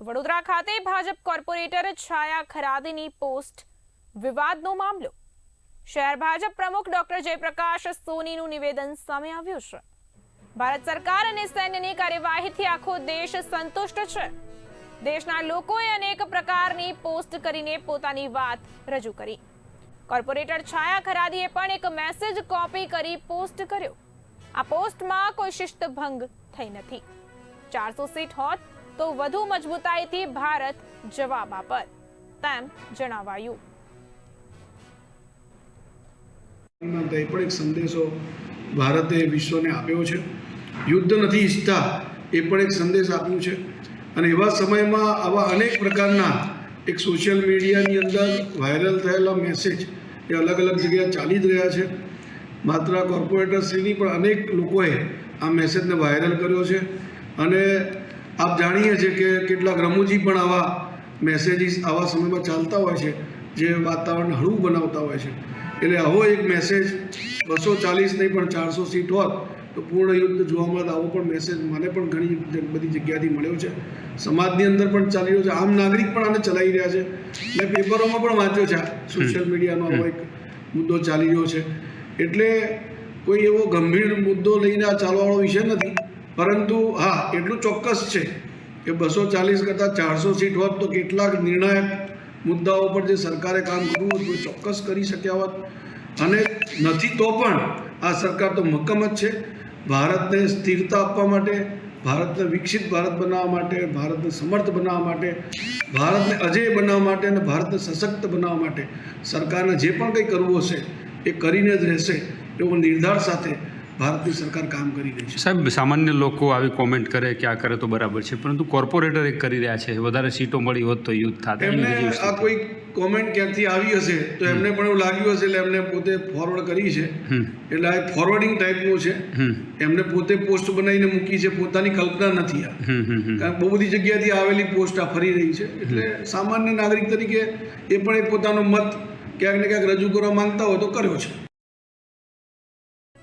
તો વડોદરા ખાતે ભાજપ કોર્પોરેટર છાયા ખરાદીની પોસ્ટ વિવાદનો મામલો. શહેર ભાજપ પ્રમુખ ડોક્ટર જયપ્રકાશ સોનીનું નિવેદન સામે આવ્યું છે. ભારત સરકાર અને સૈન્યની કાર્યવાહીથી આખો દેશ સંતુષ્ટ છે. દેશના લોકોએ અનેક પ્રકારની પોસ્ટ કરીને પોતાની વાત રજૂ કરી. કોર્પોરેટર છાયા ખરાદીએ પણ એક મેસેજ કોપી કરી પોસ્ટ કર્યો. આ પોસ્ટમાં કોઈ શિસ્તભંગ થઈ નથી. ચારસો સીટ હોત તો વધુ મજબૂતાઈથી ભારત જવાબ આપત તેમ જણાવાયું. પણ એક સંદેશો ભારતે વિશ્વને આપ્યો છે. યુદ્ધ નથી ઈચ્છતા એ પણ એક સંદેશ આપ્યું છે. અને એવા સમયમાં આવા અનેક પ્રકારના એક સોશિયલ મીડિયાની અંદર વાયરલ થયેલા મેસેજ એ અલગ અલગ જગ્યાએ ચાલી જ રહ્યા છે. માત્ર કોર્પોરેટરશ્રીની પણ અનેક લોકોએ આ મેસેજને વાયરલ કર્યો છે. અને આપ જાણીએ છીએ કે કેટલાક રમૂજી પણ આવા મેસેજીસ આવા સમયમાં ચાલતા હોય છે જે વાતાવરણ હળવું બનાવતા હોય છે. એટલે આવો એક મેસેજ બસો ચાલીસ નહીં પણ ચારસો સીટ હોત તો પૂર્ણ યુદ્ધ જોવા મળે આવો પણ મેસેજ મને પણ ઘણી બધી જગ્યાથી મળ્યો છે. સમાજની અંદર પણ ચાલી રહ્યો છે. આમ નાગરિક પણ આને ચલાવી રહ્યા છે. મેં પેપરોમાં પણ વાંચ્યો છે સોશિયલ મીડિયાનો આવો એક મુદ્દો ચાલી રહ્યો છે. એટલે કોઈ એવો ગંભીર મુદ્દો લઈને આ ચાલવાવાળો વિષય નથી. પરંતુ હા, એટલું ચોક્કસ છે કે બસો ચાલીસ કરતાં ચારસો સીટ હોત તો કેટલાક નિર્ણાયક મુદ્દાઓ પર જે સરકારે કામ કરવું હતું એ ચોક્કસ કરી શક્યા હોત. અને નથી તો પણ આ સરકાર તો મક્કમ જ છે. ભારતને સ્થિરતા આપવા માટે, ભારતને વિકસિત ભારત બનાવવા માટે, ભારતને સમર્થ બનાવવા માટે, ભારતને અજેય બનાવવા માટે અને ભારતને સશક્ત બનાવવા માટે સરકારને જે પણ કંઈ કરવું હશે, એ કરીને જ રહેશે એવો નિર્ધાર સાથે ભારતની સરકાર કામ કરી રહી છે. સાહેબ સામાન્ય લોકો આવી કોમેન્ટ કરે કે આ કરે? તો બરાબર છે. પરંતુ કોર્પોરેટર એક કરી રહ્યા છે. વધારે સીટો મળી હોત તો યુદ્ધ થાત. એમને આ કોઈ કોમેન્ટ ક્યાંથી આવી હશે? તો એમને પણ એવું લાગ્યું હશે એટલે એમને પોતે ફોરવર્ડ કરી છે. એટલે આ ફોરવર્ડિંગ ટાઈપનું છે. એમને પોતે પોસ્ટ બનાવીને મૂકી છે. પોતાની કલ્પના નથી આ. કારણ બહુ બધી જગ્યાથી આવેલી પોસ્ટ આ ફરી રહી છે. એટલે સામાન્ય નાગરિક તરીકે એ પણ એ પોતાનો મત ક્યાંક ને ક્યાંક રજૂ કરવા માંગતા હોય તો કર્યો છે.